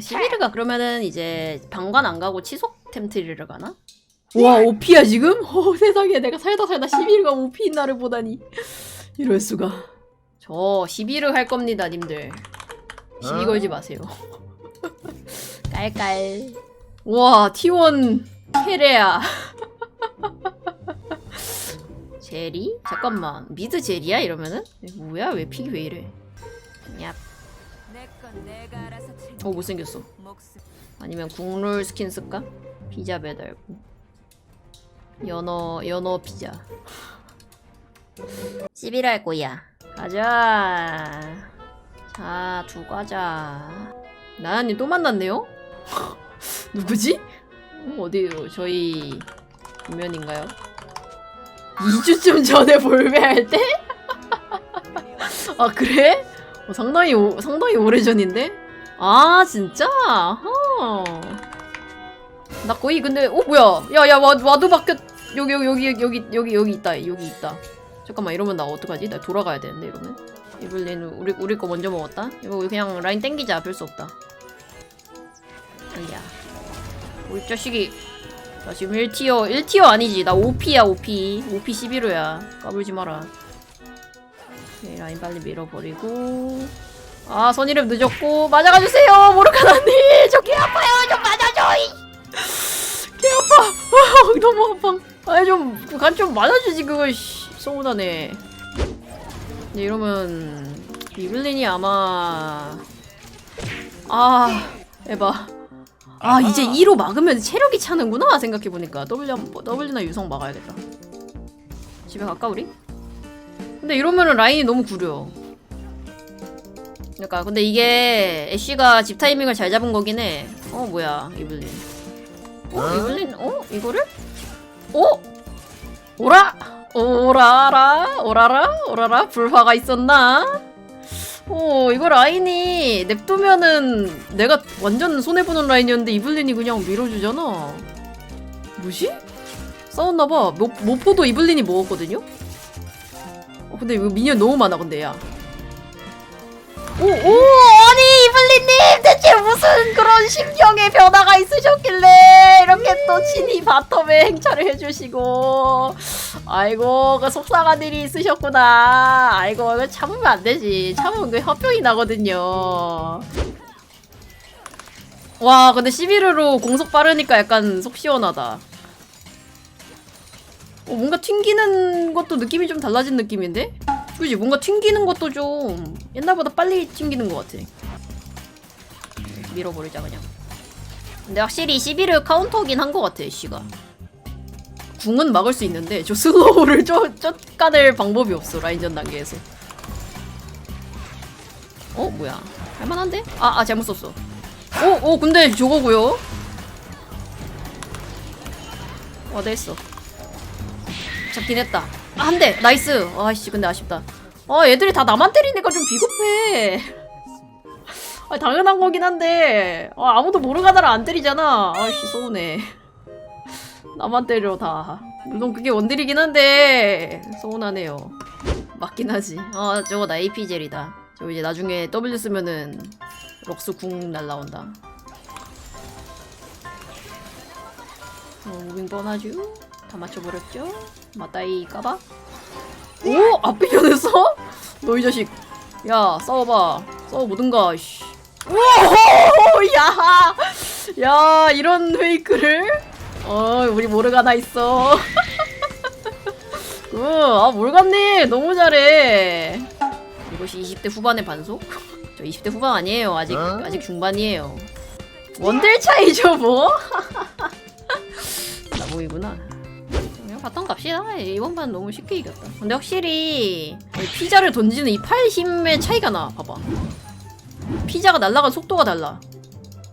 시비르가? 그러면은 이제 방관 안 가고 치속 템트리를 가나? 와 오피야 지금? 어 세상에 내가 살다 살다 시비르가 오피인 나를 보다니. 이럴 수가. 저 시비르 할 겁니다 님들. 시비 걸지 마세요. 깔깔. 와 T1 케레야 제리? 잠깐만 미드 제리야 이러면은? 뭐야? 왜 픽이 왜 이래? 야 어 못생겼어 아니면 국룰 스킨 쓸까? 피자 배달고 연어 연어 피자 11할 거야 가자 자 두 과자 나연님 또 만났네요? 누구지? 어, 어디요? 저희 구면인가요? 2주쯤 전에 볼배할 때? 아 그래? 어, 상당히 오, 상당히 오래전인데? 아 진짜? 어. 나 거의 근데 어 뭐야? 야야 와도 바뀌었 여기 여기 여기 여기 여기 여기 있다 여기 있다. 잠깐만 이러면 나 어떡하지? 나 돌아가야 되는데 이러면 이블린 우리 우리 거 먼저 먹었다. 이거 그냥 라인 땡기자 별 수 없다. 아니야. 우리 자식이 나 지금 1티어 1티어 아니지 나 5피야 5피 5피 11호야 까불지 마라. 네, 라인 빨리 밀어버리고. 아 선이름 늦었고. 맞아가 주세요 모르카나 님! 저개 아파요 좀 맞아줘 이. 개 아파! 아, 너무 아파. 아니 좀간 좀 맞아주지 그거 씨. 서운하네. 근데 이러면 이블린이 아마 아 에바. 아 이제 2로 막으면 체력이 차는구나 생각해보니까. W 한- W나 유성 막아야겠다. 집에 갈까 우리? 근데 이러면은 라인이 너무 구려 그러니까 근데 이게 애쉬가 집 타이밍을 잘 잡은 거긴 해. 어 뭐야 이블린. 어 이블린 어 이거를? 어 오라 오라라 오라라 오라라 불화가 있었나? 어 이거 라인이 냅두면은 내가 완전 손해 보는 라인이었는데 이블린이 그냥 밀어주잖아. 뭐지? 싸웠나봐. 모, 모포도 이블린이 먹었거든요. 어, 근데 이거 미니언 너무 많아 근데 야. 오, 오, 아니, 이블리님, 대체 무슨 그런 심경의 변화가 있으셨길래, 이렇게 또 친히 바텀에 행차를 해주시고, 아이고, 그 속상한 일이 있으셨구나. 아이고, 이거 참으면 안 되지. 참으면 그 협병이 나거든요. 와, 근데 11으로 공속 빠르니까 약간 속 시원하다. 어, 뭔가 튕기는 것도 느낌이 좀 달라진 느낌인데? 그지? 뭔가 튕기는 것도 좀 옛날보다 빨리 튕기는 것 같아. 밀어버리자 그냥. 근데 확실히 11을 카운터긴 한 것 같아 씨가. 궁은 막을 수 있는데 저 슬로우를 쫓, 쫓아낼 방법이 없어 라인전 단계에서. 어 뭐야? 할만한데? 아, 아 잘못 썼어. 오, 오 근데 저거고요? 와 됐어 잡긴 했다. 아, 한 대! 나이스! 아이씨, 근데 아쉽다. 아, 애들이 다 나만 때리니까 좀 비겁해. 아, 당연한 거긴 한데. 아, 아무도 모르가 나를 안 때리잖아. 아이씨, 서운해. 나만 때려, 다. 물론 그게 원딜이긴 한데, 서운하네요. 맞긴 하지. 아, 저거 나 AP젤이다. 저 이제 나중에 W 쓰면은, 럭스 궁 날라온다. 어, 무빙 뻔하죠? 다 맞춰버렸죠? 맞다이 까봐? 오! 앞에 견했어? 너 이 자식 야 싸워봐 싸워보든가 씨. 오! 야! 야 이런 페이크를? 어 우리 모르가나 있어 그, 아 몰간님 너무 잘해 이것이 20대 후반의 반속? 저 20대 후반 아니에요 아직 아직 중반이에요 원딜 차이죠 뭐? 나 보이구나 바텀 갑시다. 이번 판 너무 쉽게 이겼다. 근데 확실히 이 피자를 던지는 이 팔 힘의 차이가 나. 봐봐. 피자가 날아간 속도가 달라.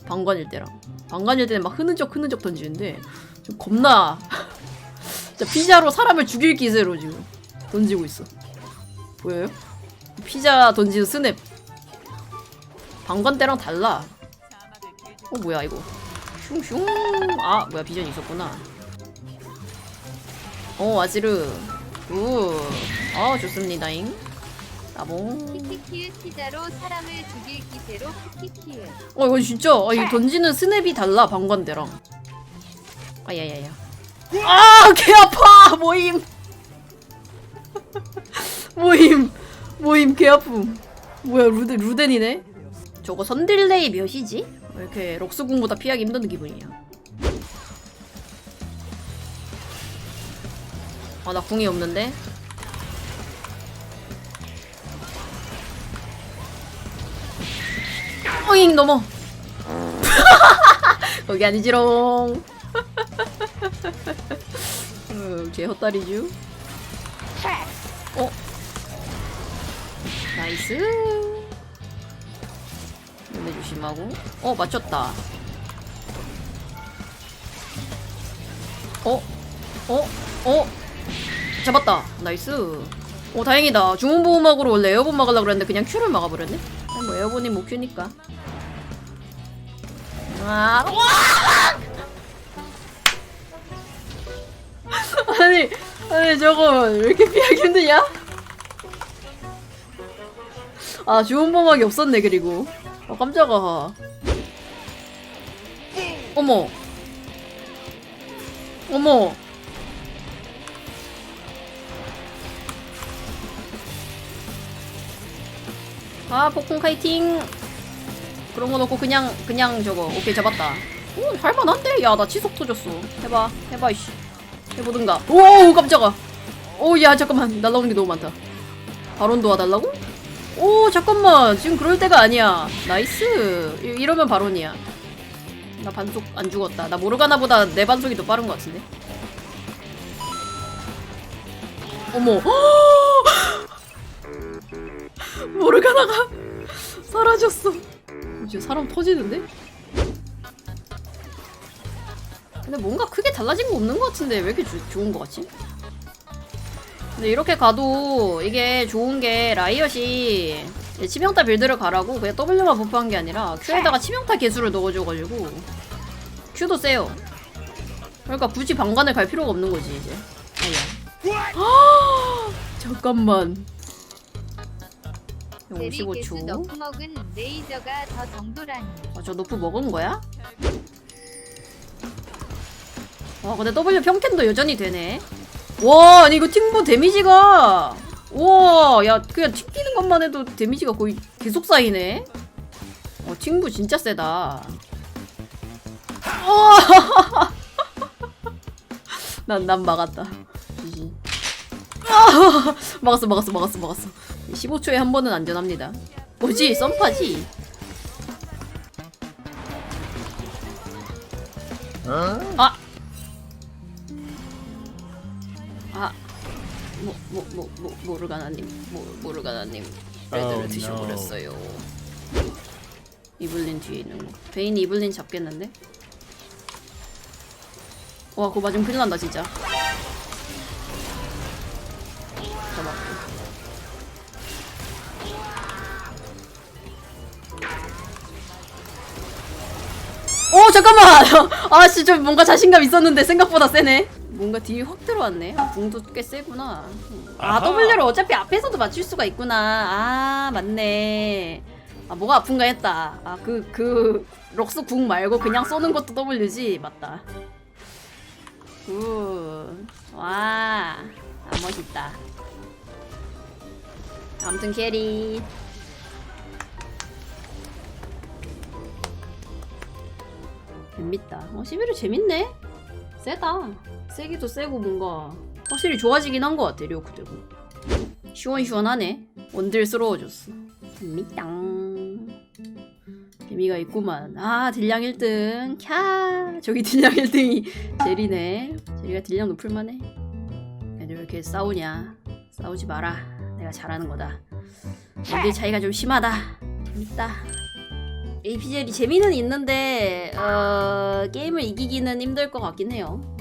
방관일 때랑. 방관일 때는 막 흐느적 흐느적 던지는데 좀 겁나. 진짜 피자로 사람을 죽일 기세로 지금 던지고 있어. 보여요? 피자 던지는 스냅. 방관 때랑 달라. 어 뭐야 이거. 슝슝. 아 뭐야 비전이 있었구나. 어 아지르 굿. 아 좋습니다잉 나봉. 키키키의 피자로 사람을 죽일 기세로 키키키의 어 이거 진짜 아, 이 던지는 스냅이 달라 방관대랑. 아야야야. 아개 아파 모임. 모임 모임 개 아픔. 뭐야 루데 루덴이네. 저거 선딜레이 몇이지? 왜 이렇게 럭스궁보다 피하기 힘든 기분이야. 나 궁이 없는데. 어잉 넘어. 거기 아니지롱. 어, 개 헛다리죠. 어? 나이스. 얘네 조심하고. 어 맞췄다. 어? 어? 어? 잡았다. 나이스. 오 다행이다. 중원보호막으로 원래 에어본 막으려고 그랬는데 그냥 큐를 막아버렸네. 뭐 에어본이 뭐 큐니까. 아, 와! 아니, 아니 저거 왜 이렇게 피하기 힘드냐? 아 주원보막이 없었네 그리고. 아 깜짝아. 어머. 어머. 아 폭풍 카이팅. 그런 거 넣고 그냥 그냥 저거 오케이 잡았다. 오 할만한데? 야 나 치속 터졌어. 해봐 해봐 이씨. 해보든가. 오 깜짝아. 오 야 잠깐만. 날라오는 게 너무 많다. 바론 도와달라고? 오 잠깐만. 지금 그럴 때가 아니야. 나이스. 이- 이러면 바론이야. 나 반속 안 죽었다. 나 모르가나보다 내 반속이 더 빠른 것 같은데. 어머 모르가나가 사라졌어. 이제 사람 터지는데? 근데 뭔가 크게 달라진 거 없는 것 같은데 왜 이렇게 주- 좋은 것 같지? 근데 이렇게 가도 이게 좋은 게 라이엇이 치명타 빌드를 가라고 그냥 W만 버프한 게 아니라 Q에다가 치명타 개수를 넣어줘가지고 Q도 세요. 그러니까 굳이 방관을 갈 필요가 없는 거지 이제. 아야. 잠깐만. 베리게스 55초. 너프 먹은 레이저가 더 정도라니 아, 저 너프 먹은 거야? 와, 근데 W 평캔도 여전히 되네. 와, 아니 이거 팅보 데미지가 와, 야, 그냥 튕기는 것만 해도 데미지가 거의 계속 쌓이네. 어, 팅부 진짜 세다. 어! 난, 난 막았다. 아, 막았어, 막았어, 막았어, 막았어. 15초에 한 번은 안전합니다. 뭐지? 썸파지? 아! 아! 뭐, 뭐, 뭐, 뭐, 모르가나님, 뭐, 모르가나님, 레드를 Oh, 드셔버렸어요. 이블린 뒤에 있는 거. 베인 이블린 잡겠는데? 와, 그거 맞으면 큰일 난다, 진짜. 잡았고. 오 잠깐만! 아씨 좀 뭔가 자신감 있었는데 생각보다 세네. 뭔가 딜이 확 들어왔네. 아, 궁도 꽤 세구나. 아. W를 어차피 앞에서도 맞출 수가 있구나. 아 맞네. 아 뭐가 아픈가 했다. 아 그그 럭스 궁 말고 그냥 쏘는 것도 W지. 맞다. 굿와. 아, 멋있다. 아무튼 캐리 재밌다. 어, 11호 재밌네? 세다. 세기도 세고 뭔가 확실히 좋아지긴 한 것 같아, 리오크 되고. 시원시원하네. 원딜스러워졌어. 재밌다. 재미가 있구만. 아, 딜량 1등. 캬. 저기 딜량 1등이 제리네. 제리가 딜량 높을만 해. 애들 왜 이렇게 싸우냐. 싸우지 마라. 내가 잘하는 거다. 원딜 차이가 좀 심하다. 재밌다. AP젤이 재미는 있는데 어, 게임을 이기기는 힘들 것 같긴 해요.